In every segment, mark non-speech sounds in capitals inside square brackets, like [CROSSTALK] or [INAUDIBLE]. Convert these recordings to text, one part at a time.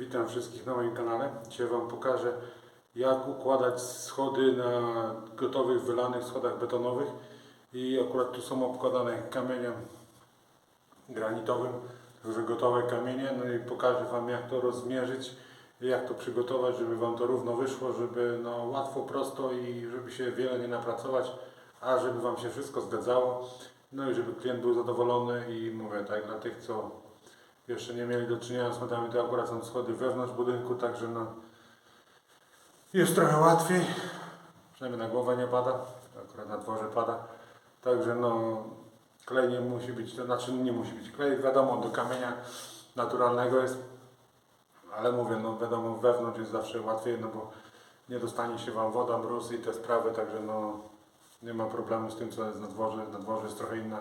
Witam wszystkich na moim kanale. Dzisiaj Wam pokażę jak układać schody na gotowych, wylanych schodach betonowych. I akurat tu są obkładane kamieniem granitowym, także gotowe kamienie, no i pokażę Wam jak to rozmierzyć, jak to przygotować, żeby Wam to równo wyszło, żeby no łatwo, prosto i żeby się wiele nie napracować, a żeby Wam się wszystko zgadzało, no i żeby klient był zadowolony i mówię tak dla tych, co jeszcze nie mieli do czynienia z schodami, to akurat są schody wewnątrz budynku, także no jest trochę łatwiej, przynajmniej na głowę nie pada, akurat na dworze pada, także no klej nie musi być, to znaczy nie musi być klej, wiadomo do kamienia naturalnego jest, ale mówię, no wiadomo wewnątrz jest zawsze łatwiej, no bo nie dostanie się Wam woda, mróz i te sprawy, także no nie ma problemu z tym co jest na dworze, na dworze jest trochę inna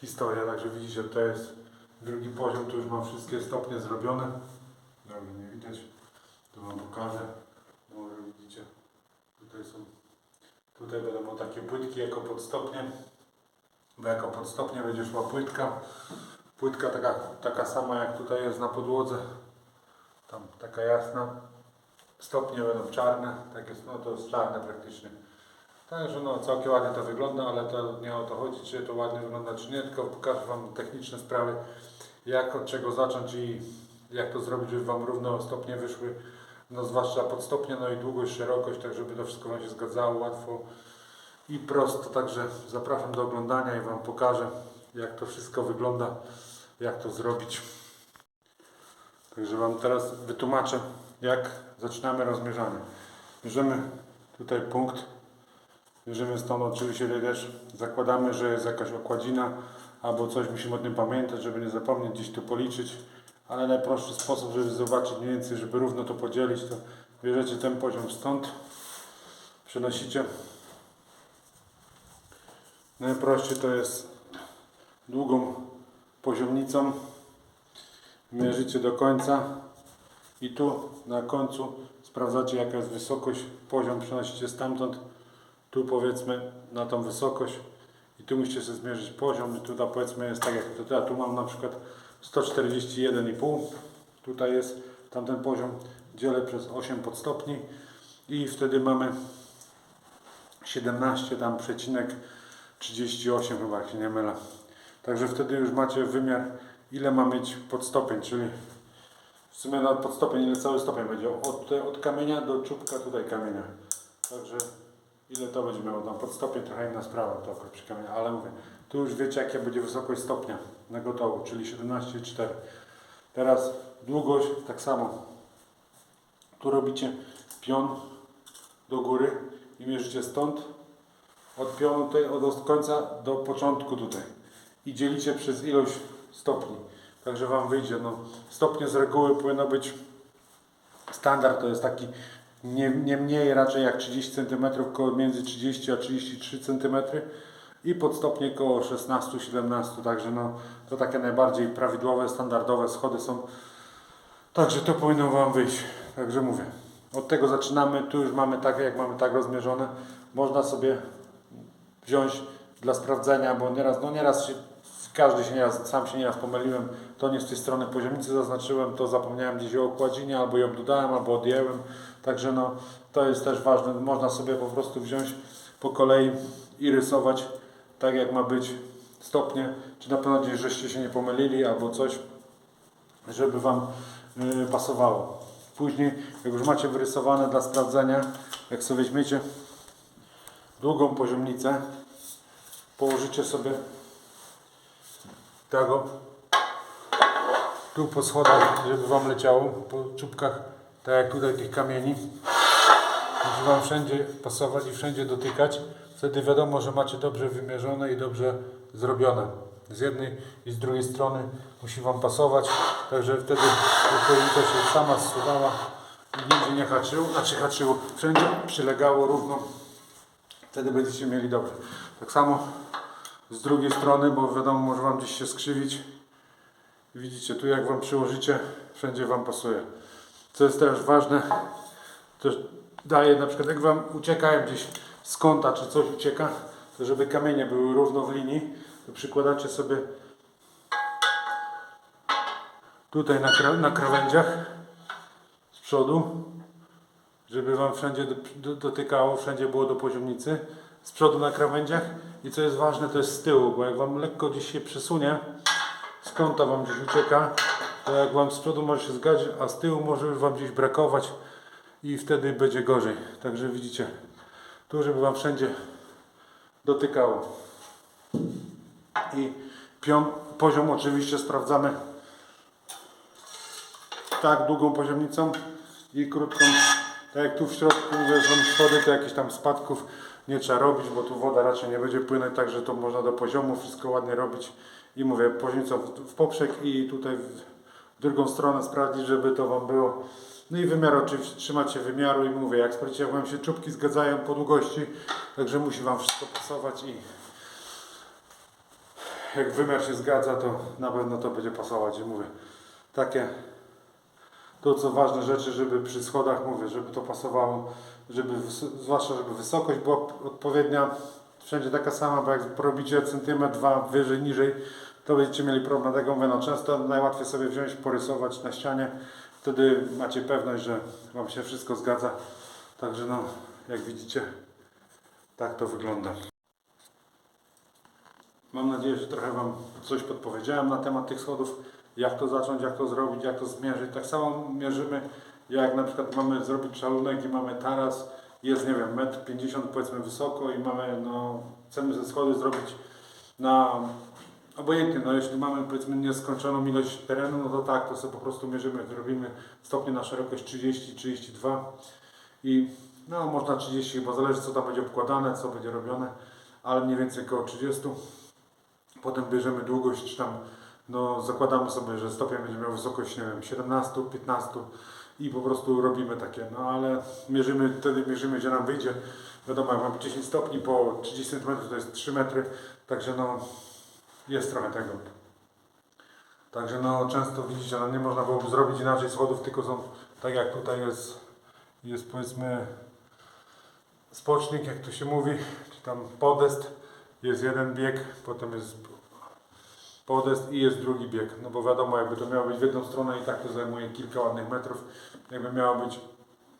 historia, także widzicie, to jest drugi poziom, tu już mam wszystkie stopnie zrobione. Dobrze, nie widać. Tu Wam pokażę. Może widzicie. Tutaj są. Tutaj będą takie płytki jako podstopnie. Bo jako podstopnie będzie szła płytka. Płytka taka, taka sama jak tutaj jest na podłodze. Tam taka jasna. Stopnie będą czarne. Tak jest, no to jest czarne praktycznie. Także no całkiem ładnie to wygląda, ale to nie o to chodzi, czy to ładnie wygląda, czy nie, tylko pokażę Wam techniczne sprawy, jak od czego zacząć i jak to zrobić, żeby Wam równo stopnie wyszły, no zwłaszcza pod stopnie, no i długość, szerokość, tak żeby to wszystko Wam się zgadzało łatwo i prosto. Także zapraszam do oglądania i Wam pokażę, jak to wszystko wygląda, jak to zrobić. Także Wam teraz wytłumaczę, jak zaczynamy rozmierzanie. Bierzemy tutaj punkt, bierzemy stąd oczywiście też zakładamy, że jest jakaś okładzina albo coś, musimy o tym pamiętać, żeby nie zapomnieć, gdzieś tu policzyć, ale najprostszy sposób, żeby zobaczyć mniej więcej, żeby równo to podzielić, to bierzecie ten poziom stąd, przenosicie. Najprościej to jest długą poziomnicą, mierzycie do końca i tu na końcu sprawdzacie jaka jest wysokość, poziom przenosicie stamtąd, tu powiedzmy na tą wysokość i tu musicie sobie zmierzyć poziom i tutaj powiedzmy jest tak jak ja tu mam na przykład 141,5 tutaj jest tamten poziom dzielę przez 8 podstopni i wtedy mamy 17 tam przecinek 38 chyba jak się nie mylę. Także wtedy już macie wymiar ile ma mieć podstopień czyli w sumie na podstopień ile cały stopień będzie. Od, od kamienia do czubka tutaj kamienia. Także ile to będzie miało? Tam pod stopień, trochę inna sprawa to akurat przy ale mówię, tu już wiecie jaka będzie wysokość stopnia na gotowo, czyli 17,4 teraz długość tak samo. Tu robicie pion do góry i mierzycie stąd od pionu tutaj, od końca do początku tutaj. I dzielicie przez ilość stopni. Także Wam wyjdzie, no stopnie z reguły powinno być standard to jest taki nie, nie mniej raczej jak 30 cm, koło między 30 a 33 cm i pod stopnie koło 16-17, także no to takie najbardziej prawidłowe, standardowe schody są. Także to powinno Wam wyjść. Także mówię, od tego zaczynamy, tu już mamy tak, jak mamy tak rozmierzone. Można sobie wziąć dla sprawdzenia, bo nieraz, no nieraz się, każdy się nieraz, sam się nieraz pomyliłem, to nie z tej strony poziomnicy zaznaczyłem, to zapomniałem gdzieś o okładzinie, albo ją dodałem, albo odjęłem. Także no, to jest też ważne. Można sobie po prostu wziąć po kolei i rysować tak jak ma być stopnie. Czy na pewno gdzieś żeście się nie pomylili albo coś, żeby Wam yy, pasowało. Później, jak już macie wyrysowane dla sprawdzenia, jak sobie weźmiecie długą poziomnicę, położycie sobie tego tu po schodach, żeby Wam leciało, po czubkach, tak jak tutaj tych kamieni. Musi Wam wszędzie pasować i wszędzie dotykać. Wtedy wiadomo, że macie dobrze wymierzone i dobrze zrobione. Z jednej i z drugiej strony musi Wam pasować, także wtedy odpowiednio się sama zsuwała i nigdzie nie haczyło, znaczy haczyło, wszędzie przylegało równo. Wtedy będziecie mieli dobrze. Tak samo z drugiej strony, bo wiadomo, może Wam gdzieś się skrzywić. Widzicie, tu jak Wam przyłożycie, wszędzie Wam pasuje. Co jest też ważne, też daje na przykład, jak Wam uciekają gdzieś z kąta, czy coś ucieka, to żeby kamienie były równo w linii, to przykładacie sobie tutaj na, kra na krawędziach przodu, żeby Wam wszędzie do, do, dotykało, wszędzie było do poziomnicy, z przodu na krawędziach i co jest ważne, to jest z tyłu, bo jak Wam lekko gdzieś się przesunie, z kąta Wam gdzieś ucieka, to jak Wam z przodu może się zgadzać, a z tyłu może już Wam gdzieś brakować i wtedy będzie gorzej. Także widzicie, tu żeby Wam wszędzie dotykało. I pion, poziom oczywiście sprawdzamy tak długą poziomnicą i krótką. Tak jak tu w środku mówię, są schody, to jakichś tam spadków nie trzeba robić, bo tu woda raczej nie będzie płynąć, także to można do poziomu wszystko ładnie robić. I mówię, poziomnicą w, w poprzek i tutaj w drugą stronę sprawdzić, żeby to Wam było. No i wymiar oczywiście, trzymać się wymiaru i mówię, jak sprawdzicie, jak Wam się czubki zgadzają po długości, także musi Wam wszystko pasować i jak wymiar się zgadza, to na pewno to będzie pasować i mówię, takie to co ważne rzeczy, żeby przy schodach, mówię, żeby to pasowało, żeby, zwłaszcza żeby wysokość była odpowiednia, wszędzie taka sama, bo jak porobicie centymetr, dwa wyżej, niżej, to będziecie mieli problem, dlatego mówię, no często najłatwiej sobie wziąć, porysować na ścianie, wtedy macie pewność, że Wam się wszystko zgadza, także no, jak widzicie, tak to wygląda. Mam nadzieję, że trochę Wam coś podpowiedziałem na temat tych schodów, jak to zacząć, jak to zrobić, jak to zmierzyć. Tak samo mierzymy, jak na przykład mamy zrobić szalunek i mamy taras, jest nie wiem, metr 50 powiedzmy wysoko i mamy, no, chcemy ze schody zrobić na obojętnie, no jeśli mamy powiedzmy nieskończoną ilość terenu, no to tak, to sobie po prostu mierzymy, zrobimy stopnie na szerokość 30, 32 i no można 30, bo zależy co tam będzie obkładane, co będzie robione, ale mniej więcej około 30. Potem bierzemy długość, tam no, zakładamy sobie, że stopień będzie miał wysokość, nie wiem, 17, 15 i po prostu robimy takie, no ale mierzymy, wtedy mierzymy, gdzie nam wyjdzie. Wiadomo, jak mamy 10 stopni po 30 cm to jest 3 metry, także no jest trochę tego. Także no często widzicie, no nie można byłoby zrobić inaczej schodów, tylko są tak jak tutaj jest, jest powiedzmy spocznik, jak to się mówi, czy tam podest, jest jeden bieg, potem jest podest i jest drugi bieg. No bo wiadomo, jakby to miało być w jedną stronę i tak to zajmuje kilka ładnych metrów. Jakby miało być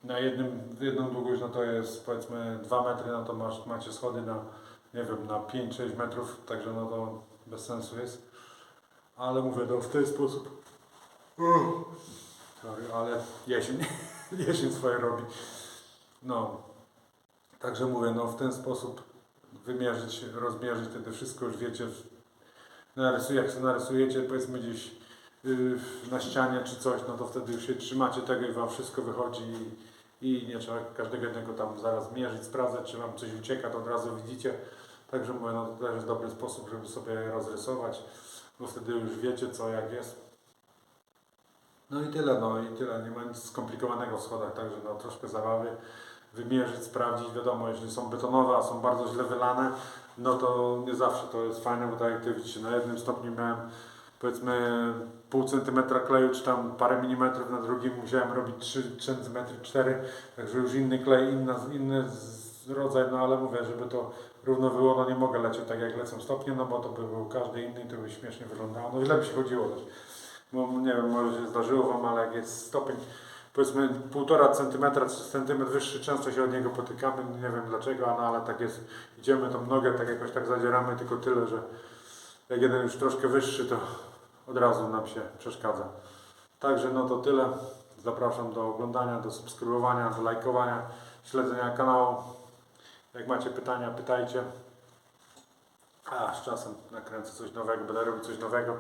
na jednym, jedną długość, no to jest powiedzmy 2 metry, no to masz, macie schody na, nie wiem, na 5-6 metrów, także no to bez sensu jest. Ale mówię, no w ten sposób. Sorry, ale jesień, [LAUGHS] jesień swoje robi. No, także mówię, no w ten sposób wymierzyć, rozmierzyć wtedy wszystko już wiecie, narysuję, jak sobie narysujecie powiedzmy gdzieś yy, na ścianie czy coś, no to wtedy już się trzymacie tego i Wam wszystko wychodzi i, i nie trzeba każdego jednego tam zaraz mierzyć, sprawdzać, czy Wam coś ucieka, to od razu widzicie. Także mówię, no to też jest dobry sposób, żeby sobie rozrysować, bo wtedy już wiecie co, jak jest. No i tyle, no i tyle, nie ma nic skomplikowanego w schodach, także no troszkę zabawy, wymierzyć, sprawdzić, wiadomo, jeśli są betonowe, a są bardzo źle wylane, no to nie zawsze to jest fajne, bo tak jak ty widzicie, na jednym stopniu miałem powiedzmy pół centymetra kleju, czy tam parę milimetrów, na drugim musiałem robić 3 centymetry, 4, także już inny klej, inna, inny rodzaj, no ale mówię, żeby to równo było, no nie mogę lecieć tak jak lecą stopnie, no bo to by był każdy inny i to by śmiesznie wyglądało, no źle by się chodziło też, bo nie wiem, może się zdarzyło Wam, ale jak jest stopień powiedzmy półtora centymetra, czy centymetr wyższy, często się od niego potykamy, nie wiem dlaczego, no ale tak jest, idziemy tą nogę, tak jakoś tak zadzieramy, tylko tyle, że jak jeden już troszkę wyższy, to od razu nam się przeszkadza. Także no to tyle. Zapraszam do oglądania, do subskrybowania, do lajkowania, śledzenia kanału. Jak macie pytania, pytajcie. A z czasem nakręcę coś nowego, będę robił coś nowego,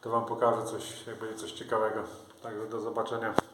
to Wam pokażę coś, jak będzie coś ciekawego. Także do zobaczenia.